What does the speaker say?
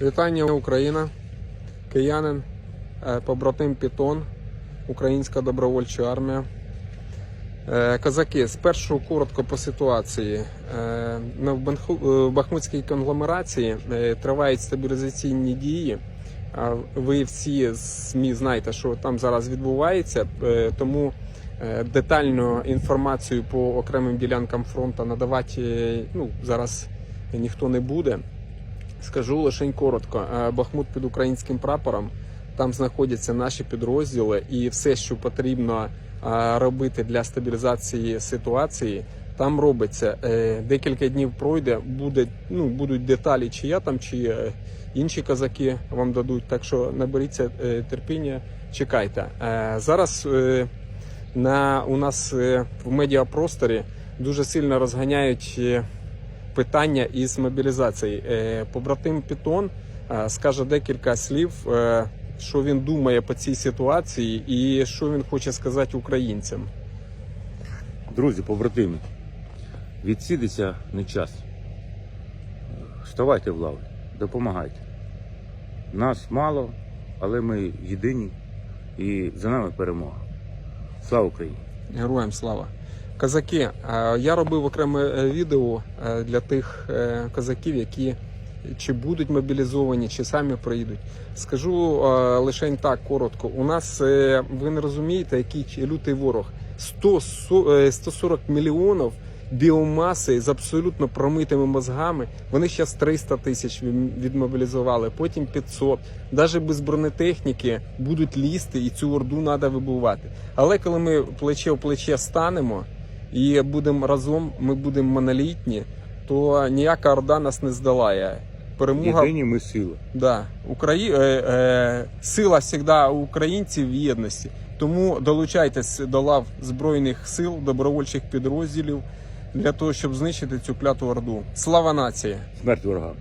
Вітання Україна, киянин, е, побратим Пітон, Українська добровольча армія. Е, Козаки, спершу коротко по ситуації. Е, В Бахмутській конгломерації тривають стабілізаційні дії. Ви всі СМІ знаєте, що там зараз відбувається, тому детальну інформацію по окремим ділянкам фронту надавати ну, зараз ніхто не буде. Скажу лише коротко. Е, Бахмут під українським прапором. Там знаходяться наші підрозділи, і все, що потрібно е, робити для стабілізації ситуації, там робиться. Е, Декілька днів пройде, буде, ну, будуть деталі, чи я там, чи інші казаки вам дадуть. Так що наберіться терпіння, чекайте. Зараз на, у нас в медіапросторі дуже сильно розганяють. Питання із мобілізації. Е, Побратим Пітон е, скаже декілька слів, е, що він думає по цій ситуації і що він хоче сказати українцям. Друзі, побратими, відсідеться не час. Вставайте в лави, допомагайте. Нас мало, але ми єдині і за нами перемога. Слава Україні! Героям слава. Казаки, е, я робив окреме е, відео е, для тих козаків, які чи будуть мобілізовані, чи самі прийдуть. Скажу лише так коротко. У нас ви не розумієте, який лютий ворог. 100, со- е, 140 мільйонів біомаси з абсолютно промитими мозгами. Вони зараз 300 тисяч відмобілізували, потім 500. Навіть без бронетехніки будуть лізти, і цю орду треба вибивати. Але коли ми плече в плече станемо і будемо разом, ми будемо монолітні, то ніяка орда нас не здолає. Перемога Єдині ми сила. Да, Украї... е, е, сила завжди у українців в єдності. Тому долучайтесь до лав Збройних сил, добровольчих підрозділів для того, щоб знищити цю кляту орду. Слава нації! Смерть ворогам.